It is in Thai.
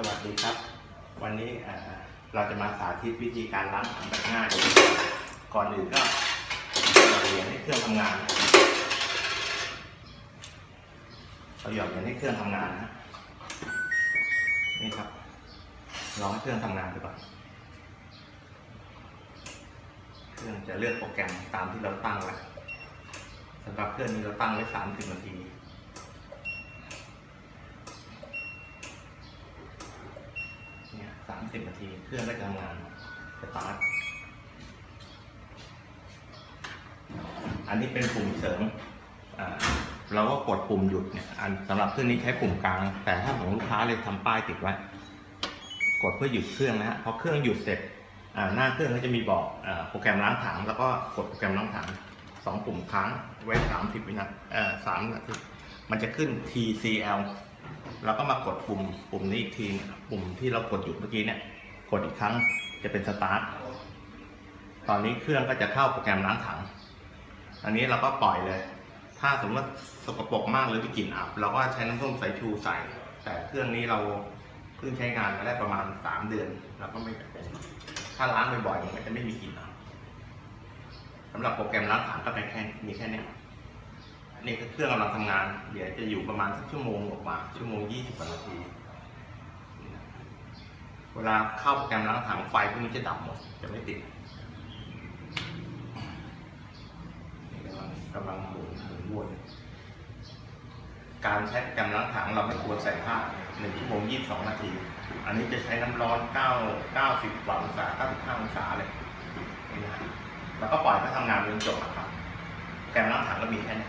สวัสดีครับ วันนี้เราจะมาสาธิตวิธีการล้างถังแบบง่ายก่อนอื่นก็เราเหรียญให้เครื่องทำงานเราหยอดเหรียญให้เครื่องทำงานนะนี่ครับลองให้เครื่องทำงานดูก่อนเครื่องจะเลือกโปรแกรมตามที่เราตั้งไว้สำหรับเครื่องนี้เราตั้งไว้สามสิบนาที เนี่ย สามสิบนาทีเครื่องก็จะทำงานสตาร์ทอันนี้เป็นปุ่มเสริมเราก็กดปุ่มหยุดเนี่ยอันสำหรับเครื่องนี้ใช้ปุ่มกลาง แต่ถ้าของลูกค้าเลยทำป้ายติดไว้ กดเพื่อหยุดเครื่องนะฮะพอเครื่องหยุดเสร็จหน้าเครื่องก็จะมีบอกอโปรแกรมล้างถังแล้วก็กดโปรแกรมล้างถังสองปุ่มค้างไว้สามสิบวินาทีสามนาทีมันจะขึ้น TCL แล้วก็มากดปุ่มปุ่มนี้อีกทีปุ่มที่เรากดหยุดเมื่อกี้เนี่ยกดอีกครั้งจะเป็นสตาร์ทตอนนี้เครื่องก็จะเข้าโปรแกรมล้างถัง อันนี้เราก็ปล่อยเลย ถ้าสมมติสกปรกมากหรือมีกลิ่นอับเราก็ใช้น้ำส้มสายชูใส่ แต่เครื่องนี้เราเพิ่งใช้งานมาได้ประมาณสามเดือนเราก็ไม่เป็นถ้าล้างบ่อยๆมันก็จะไม่มีกลิ่นอับสำหรับโปรแกรมล้างถังก็เป็นแค่มีแค่นี้ อันนี้คือเครื่องกำลังทำงาน เดี๋ยวจะอยู่ประมาณสักชั่วโมงกว่า ชั่วโมงยี่สิบกว่านาที เวลาเข้าโปรแกรมล้างถังไฟพวกนี้จะดับหมด จะไม่ติดกำลังกำลังหมุนหมุนวน การใช้โปรแกรมล้างถังเราไม่ควรใส่ผ้าหนึ่งชั่วโมงยี่สิบสองนาที อันนี้จะใช้น้ำร้อนเก้าเก้าสิบกว่าองศาเก้าสิบห้าองศาเลยแล้วก็ปล่อยเขาทำงานจนจบอะครับโปรแกรมล้างถังก็มีแค่นี้